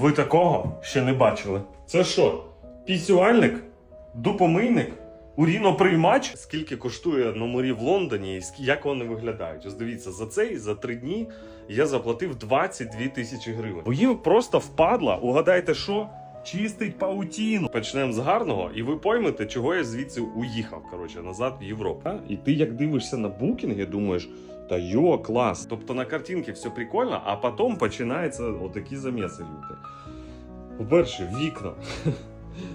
Ви такого ще не бачили. Це що? Пісюальник? Дупомийник? Уріноприймач? Скільки коштує номері в Лондоні і як вони виглядають? Ось дивіться, за цей за три дні я заплатив 22 тисячі гривень. Бо їм просто впадла, угадайте що? Чистить паутіну. Почнемо з гарного, і ви поймете, чого я звідси уїхав. Коротше, назад в Європу. І ти як дивишся на букінги, думаєш, та йо, клас. Тобто на картинці все прикольно, а потім починаються отакі заміси люди. По-перше, вікна.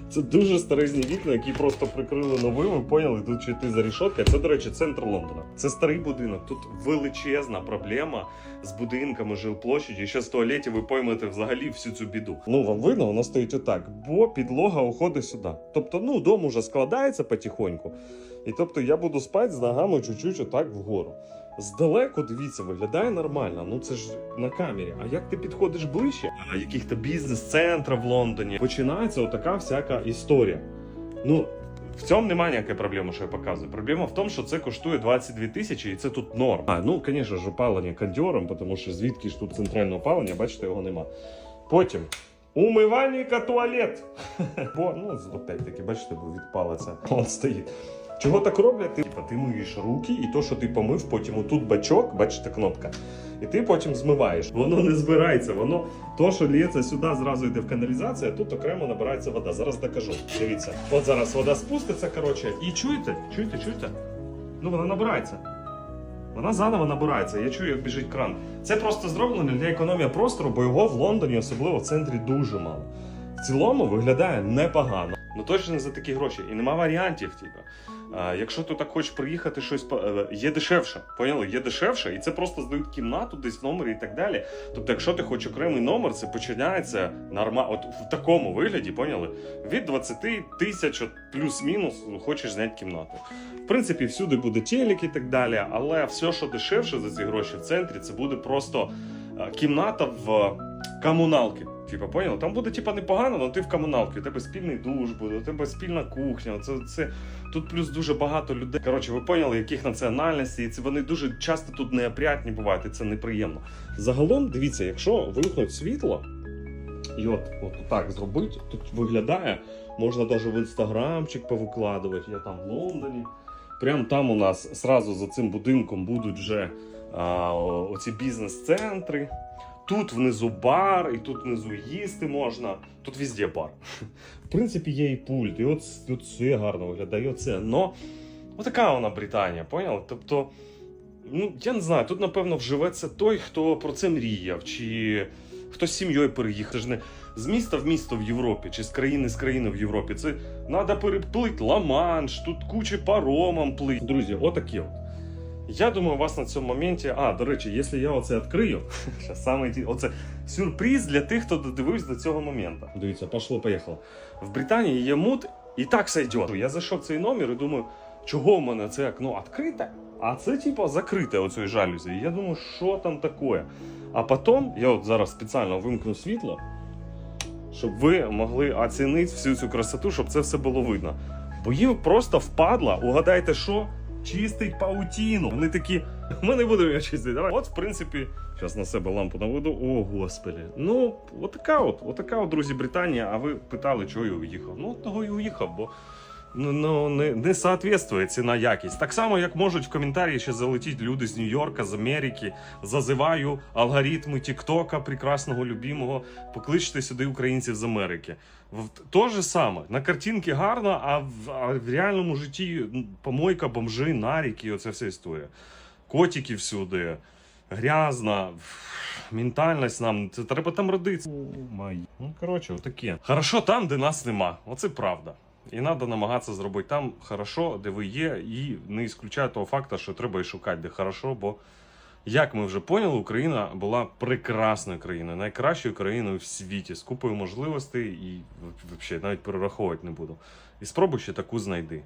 Це дуже старезні вікна, які просто прикрили новими, поняли, тут чи ти за рішотка. Це, до речі, центр Лондона. Це старий будинок. Тут величезна проблема з будинками жилплощаді. І ще з туалетів ви поймете взагалі всю цю біду. Ну, вам видно, воно стоїть отак, бо підлога уходить сюди. Тобто, ну, дом уже складається потихоньку. І тобто я буду спати з ногами чуть-чуть отак вгору. Здалеку, дивіться, виглядає нормально. Ну це ж на камері. А як ти підходиш ближче? А яких-то бізнес-центрів в Лондоні починається отака всяка історія. Ну, в цьому немає ніякої проблеми, що я показую. Проблема в тому, що це коштує 22 тисячі, і це тут норм. А, ну, звісно ж, опалення кондьором, тому що звідки ж тут центральне опалення, бачите, його нема. Потім. Умивальника туалет. Бо, ну, опять-таки, бачите, бо відпалиться. Он стоїть. Чого так роблять? Ти, типа, ти миєш руки, і то, що ти помив, потім отут бачок, бачите, кнопка. І ти потім змиваєш. Воно не збирається, воно то, що лється сюди, зразу йде в каналізацію, а тут окремо набирається вода. Зараз докажу. Дивіться. От зараз вода спуститься, коротше, і чуєте? Чуєте, чуєте? Ну вона набирається. Вона заново набирається. Я чую, як біжить кран. Це просто зроблено для економії простору, бо його в Лондоні, особливо в центрі, дуже мало. В цілому виглядає непогано. Ну точно не за такі гроші. І нема варіантів, типу. А, якщо ти так хочеш приїхати щось е, є дешевше. Поняли? Є дешевше, і це просто здають кімнату десь в номері і так далі. Тобто, якщо ти хочеш окремий номер, це починається норма... от в такому вигляді, поняли? Від 20 тисяч плюс-мінус хочеш зняти кімнату. В принципі, всюди буде телек і так далі, але все, що дешевше за ці гроші в центрі, це буде просто е, кімната в комуналки. Типа, понял? Там буде типа непогано, але ти в комуналці. У тебе спільний душ буде, у тебе спільна кухня. Це, це тут плюс дуже багато людей. Коротше, ви поняли, яких національностей, і це вони дуже часто тут неопрятні бувають, і це неприємно. Загалом, дивіться, якщо вимкнуть світло, і от, от так зробити, тут виглядає, можна навіть в інстаграмчик повикладувати. Я там в Лондоні. Прям там у нас сразу за цим будинком будуть вже а, оці бізнес-центри. Тут внизу бар, і тут внизу їсти можна. Тут везде бар. В принципі, є і пульт, і от, це гарно виглядає, оце. Но отака вона Британія, поняли? Тобто, ну я не знаю, тут напевно вживеться той, хто про це мріяв, чи хто з сім'єю переїхав. Це ж не з міста в місто в Європі, чи з країни з країни в Європі. Це треба переплити Ла-Манш, тут куча паромом плить. Друзі, отакі от. Я думаю, у вас на цьому моменті. А, до речі, якщо я оце відкрию, саме оце сюрприз для тих, хто додивився до цього моменту. Дивіться, пошло, поїхало. В Британії є мут, і так сойдет. Я зайшов цей номер і думаю, чого в мене це окно відкрите, а це типа закрите оцею жалюзі. Я думаю, що там таке. А потім я от зараз спеціально вимкну світло, щоб ви могли оцінити всю цю красоту, щоб це все було видно. Бо їм просто впадло, угадайте, що? Чистить паутіну. Вони такі, ми не будемо її чистити. Давай. От, в принципі, зараз на себе лампу наведу. О, господи. Ну, отака от, отака от, друзі, Британія. А ви питали, чого я уїхав? Ну, того і уїхав, бо ну, ну, не, не соответствує ціна якість. Так само, як можуть в коментарі ще залетіти люди з Нью-Йорка, з Америки. Зазиваю алгоритми Тіктока, прекрасного любимого. Покличте сюди українців з Америки. То же саме. На картинці гарно, а в, а в реальному житті помойка, бомжи, наріки, оця вся історія. Котики всюди, грязно, ментальність нам. Це треба там родитися. Ну, коротше, отаке. Хорошо там, де нас нема. Оце правда. І треба намагатися зробити там хорошо, де ви є, і не ісключаю того факту, що треба і шукати, де хорошо, бо. Як ми вже поняли, Україна була прекрасною країною, найкращою країною в світі з купою можливостей і взагалі навіть перераховувати не буду. І спробуй ще таку знайди.